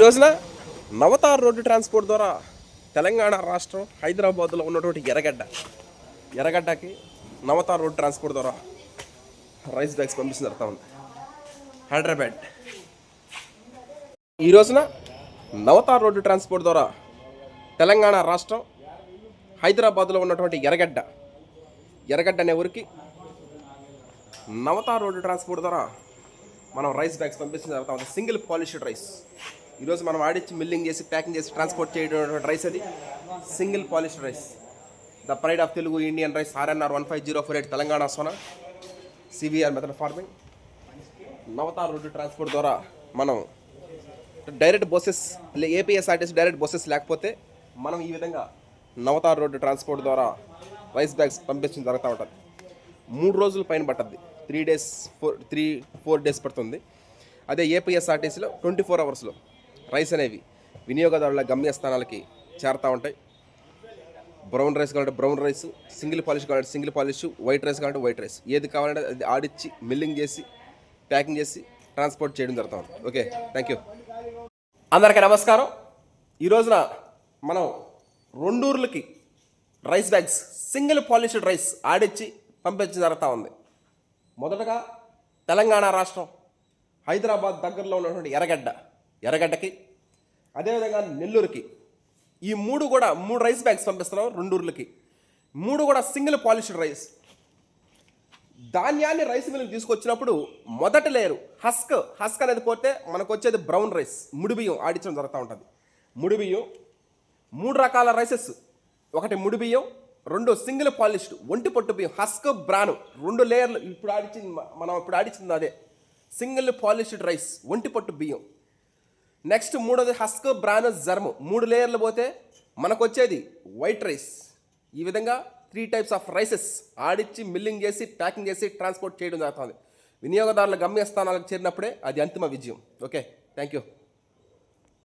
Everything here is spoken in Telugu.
ఈ రోజున నవతార్ రోడ్డు ట్రాన్స్పోర్ట్ ద్వారా తెలంగాణ రాష్ట్రం హైదరాబాద్లో ఉన్నటువంటి ఎర్రగడ్డ ఎర్రగడ్డకి నవతార్ రోడ్డు ట్రాన్స్పోర్ట్ ద్వారా రైస్ బ్యాగ్స్ పంపిస్తుంది జరుగుతూ ఉంది. హైదరాబాద్. ఈ రోజున నవతార్ రోడ్డు ట్రాన్స్పోర్ట్ ద్వారా తెలంగాణ రాష్ట్రం హైదరాబాద్లో ఉన్నటువంటి ఎర్రగడ్డ ఎర్రగడ్డ అనే ఊరికి నవతార్ రోడ్డు ట్రాన్స్పోర్ట్ ద్వారా మనం రైస్ బ్యాగ్స్ పంపించిన జరుగుతూ ఉంది. Single polished rice. ఈరోజు మనం ఆడిచ్చి మిల్లింగ్ చేసి ప్యాకింగ్ చేసి ట్రాన్స్పోర్ట్ చేయడం రైస్ అది. Single polished rice. The pride of Telugu Indian rice RNR one five zero four eight Telangana Sona. CBR method farming. Navatar road transport ద్వారా మనం direct buses APSRTC direct buses లేకపోతే మనం ఈ విధంగా నవతార్ రోడ్డు ట్రాన్స్పోర్ట్ ద్వారా రైస్ బ్యాగ్స్ పంపించడం జరుగుతూ ఉంటుంది. మూడు రోజుల పైన పట్టద్ది. Three days four three four days పడుతుంది. అదే ఏపీఎస్ఆర్టీసీలో ట్వంటీ ఫోర్ అవర్స్లో. రైస్ అనేవి వినియోగదారుల గమ్యస్థానాలకి చేరుతూ ఉంటాయి. బ్రౌన్ రైస్ కావాలంటే బ్రౌన్ రైస్ సింగిల్ పాలిష్ కావాలంటే సింగిల్ పాలిష్ వైట్ రైస్ కావాలంటే వైట్ రైస్. ఏది కావాలంటే అది ఆడిచ్చి మిల్లింగ్ చేసి ప్యాకింగ్ చేసి ట్రాన్స్పోర్ట్ చేయడం జరుగుతూ ఉంటుంది. Okay thank you. అందరికీ నమస్కారం. ఈ రోజున మనం రెండూర్లకి rice bags single polished rice ఆడిచ్చి పంపించడం జరుగుతూ ఉంది. మొదటగా తెలంగాణ రాష్ట్రం హైదరాబాద్ దగ్గరలో ఉన్నటువంటి ఎర్రగడ్డ. ఎర్రగడ్డకి అదేవిధంగా నెల్లూరుకి. ఈ మూడు కూడా మూడు రైస్ బ్యాగ్స్ పంపిస్తున్నాం రెండూర్లకి మూడు కూడా సింగిల్ పాలిష్డ్ రైస్. ధాన్యాన్ని రైస్ మిల్కి తీసుకొచ్చినప్పుడు మొదటి లేరు హస్క్. హస్క్ అనేది పోతే మనకు వచ్చేది బ్రౌన్ రైస్ ముడి బియ్యం ఆడించడం జరుగుతూ ఉంటుంది. ముడి బియ్యం మూడు రకాల రైసెస్. ఒకటి ముడిబియ్యం రెండు సింగిల్ పాలిష్డ్ ఒంటి పొట్టు బియ్యం హస్క్ బ్రాను. రెండు లేయర్లు ఇప్పుడు ఆడిచింది మనం ఇప్పుడు ఆడిచింది అదే. సింగిల్ పాలిష్డ్ రైస్ ఒంటి పొట్టు బియ్యం. నెక్స్ట్ మూడోది హస్క్ బ్రానస్ జర్మ్. మూడు లేయర్లు పోతే మనకు వచ్చేది వైట్ రైస్ ఈ విధంగా త్రీ టైప్స్ ఆఫ్ రైసెస్ ఆడిచ్చి మిల్లింగ్ చేసి ప్యాకింగ్ చేసి ట్రాన్స్పోర్ట్ చేయడం జరుగుతుంది. వినియోగదారుల గమ్యస్థానాలకు చేరినప్పుడే అది అంతిమ విజయం. Okay thank you